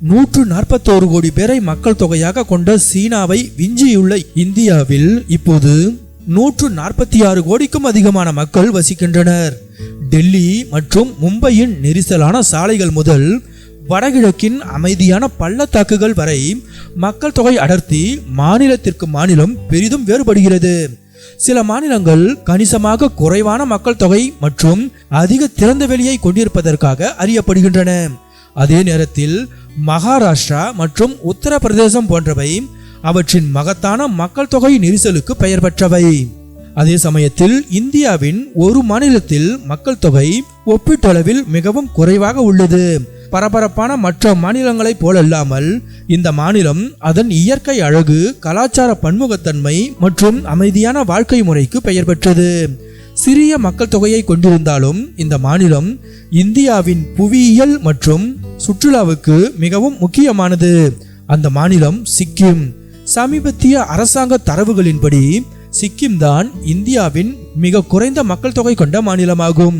நூற்று நாற்பத்தோரு கோடி பேரை மக்கள் தொகையாக கொண்ட சீனாவை விஞ்சியுள்ள இந்தியாவில் இப்போது நூற்று நாற்பத்தி ஆறு கோடிக்கும் அதிகமான மக்கள் வசிக்கின்றனர். டெல்லி மற்றும் மும்பையின் நெரிசலான சாலைகள் முதல் வடகிழக்கின் அமைதியான பள்ளத்தாக்குகள் வரை மக்கள் தொகை அடர்த்தி மாநிலத்திற்கு மாநிலம் பெரிதும் வேறுபடுகிறது. சில மாநிலங்கள் கணிசமாக குறைவான மக்கள் தொகை மற்றும் அதிக திறந்த வெளியை கொண்டிருப்பதற்காக அறியப்படுகின்றன. அதே நேரத்தில் மகாராஷ்டிரா மற்றும் உத்தரப்பிரதேசம் போன்றவை அவற்றின் மகத்தான மக்கள் தொகை நெரிசலுக்கு பெயர் பெற்றவை. அதே சமயத்தில் இந்தியாவின் ஒரு மாநிலத்தில் மக்கள் தொகை ஒப்பீட்டளவில் மிகவும் குறைவாக உள்ளது. பரபரப்பான மற்ற மாநிலங்களைப் போலல்லாமல் இந்த மாநிலம் அதன் இயற்கை அழகு கலாச்சார பன்முகத்தன்மை மற்றும் அமைதியான வாழ்க்கை முறைக்கு பெயர் பெற்றது. சிறிய மக்கள் தொகையை கொண்டிருந்தாலும் இந்த மாநிலம் இந்தியாவின் புவியியல் மற்றும் சுற்றுலாவுக்கு மிகவும் முக்கியமானது. அந்த மாநிலம் சிக்கிம். சமீபத்திய அரசாங்க தரவுகளின்படி சிக்கிம் தான் இந்தியாவின் மிக குறைந்த மக்கள் தொகை கொண்ட மாநிலமாகும்.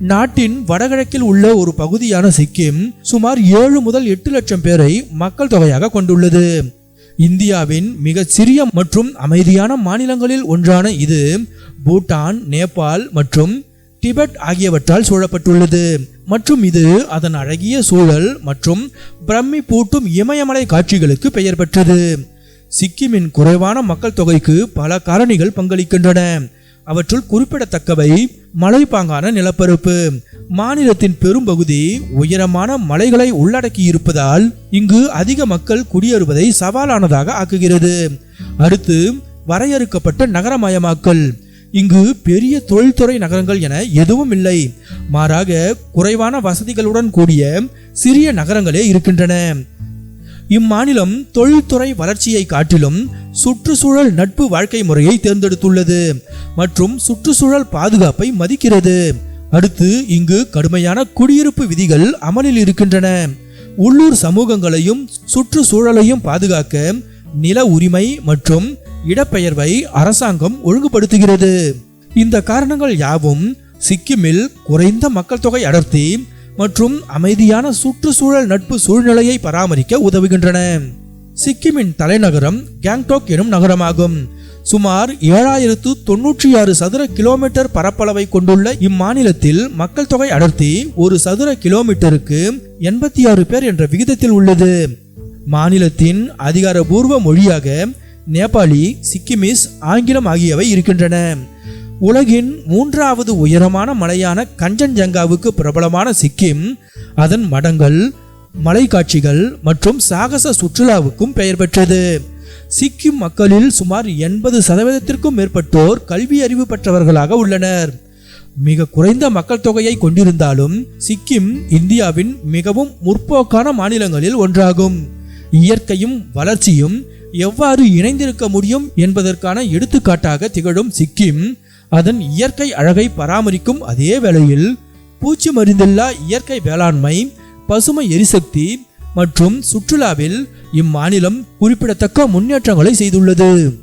நாட்டின் வடகிழக்கில் உள்ள ஒரு பகுதியான சிக்கிம் சுமார் ஏழு முதல் எட்டு லட்சம் பேரை மக்கள் தொகையாக கொண்டுள்ளது. இந்தியாவின் மிக சிறிய மற்றும் அமைதியான மாநிலங்களில் ஒன்றான இது பூட்டான் நேபாள் மற்றும் டிபெட் ஆகியவற்றால் சூழப்பட்டுள்ளது. மற்றும் இது அதன் அழகிய சூழல் மற்றும் பிரம்மி பூட்டும் இமயமலை காட்சிகளுக்கு பெயர் பெற்றது. சிக்கிமின் குறைவான மக்கள் தொகைக்கு பல காரணிகள் பங்களிக்கின்றன. அவற்றுள் குறிப்பிடத்தக்கவை மலைப்பாங்கான நிலப்பரப்பு. மாநிலத்தின் பெரும்பகுதி உயரமான மலைகளை உள்ளடக்கி இருப்பதால் இங்கு அதிக மக்கள் குடியேறுவதை சவாலானதாக ஆக்குகிறது. அடுத்து வரையறுக்கப்பட்ட நகரமயமாக்கல். இங்கு பெரிய தொழில்துறை நகரங்கள் என எதுவும் இல்லை. மாறாக குறைவான வசதிகளுடன் கூடிய சிறிய நகரங்களே இருக்கின்றன. இம்மாநிலம் தொழில்துறை வளர்ச்சியை காட்டிலும் சுற்றுச்சூழல் நட்பு வாழ்க்கை முறையை தேர்ந்தெடுத்துள்ளது மற்றும் சுற்றுச்சூழல் பாதுகாப்பை மதிக்கிறது. அடுத்து இங்கு கடுமையான குடியிருப்பு விதிகள் அமலில் இருக்கின்றன. உள்ளூர் சமூகங்களையும் சுற்றுச்சூழலையும் பாதுகாக்க நில உரிமை மற்றும் இடப்பெயர்வை அரசாங்கம் ஒழுங்குபடுத்துகிறது. இந்த காரணங்கள் யாவும் சிக்கிமில் குறைந்த மக்கள் தொகை அடர்த்தி மற்றும் அமைதியான சுற்றுச்சூழல் நட்பு சூழ்நிலையை பராமரிக்க உதவுகின்றன. சிக்கிமின் தலைநகரம் கேங்டாக் எனும் நகரமாகும். சுமார் ஏழாயிரத்து தொன்னூற்றி ஆறு சதுர கிலோமீட்டர் பரப்பளவை கொண்டுள்ள இம்மாநிலத்தில் மக்கள் தொகை அடர்த்தி ஒரு சதுர கிலோமீட்டருக்கு எண்பத்தி ஆறு பேர் என்ற விகிதத்தில் உள்ளது. மாநிலத்தின் அதிகாரபூர்வ மொழியாக நேபாளி சிக்கிமிஸ் ஆங்கிலம் ஆகியவை இருக்கின்றன. உலகின் மூன்றாவது உயரமான மலையான கஞ்சன்ஜங்காவுக்கு பிரபலமான சிக்கிம் அதன் மடங்கள் மலை காட்சிகள் மற்றும் சாகச சுற்றுலாவுக்கும் பெயர் பெற்றது. சிக்கிம் மக்களில் சுமார் எண்பது சதவீதத்திற்கும் மேற்பட்டோர் கல்வி அறிவு பெற்றவர்களாக உள்ளனர். மிக குறைந்த மக்கள் தொகையை கொண்டிருந்தாலும் சிக்கிம் இந்தியாவின் மிகவும் முற்போக்கான மாநிலங்களில் ஒன்றாகும். இயற்கையும் வளர்ச்சியும் எவ்வாறு இணைந்திருக்க முடியும் என்பதற்கான எடுத்துக்காட்டாக திகழும் சிக்கிம். அதன் இயற்கை அழகை பராமரிக்கும் அதே வேளையில் பூச்சி மருந்தில்லா இயற்கை வேளாண்மை பசுமை எரிசக்தி மற்றும் சுற்றுலாவில் இம்மாநிலம் குறிப்பிடத்தக்க முன்னேற்றங்களை செய்துள்ளது.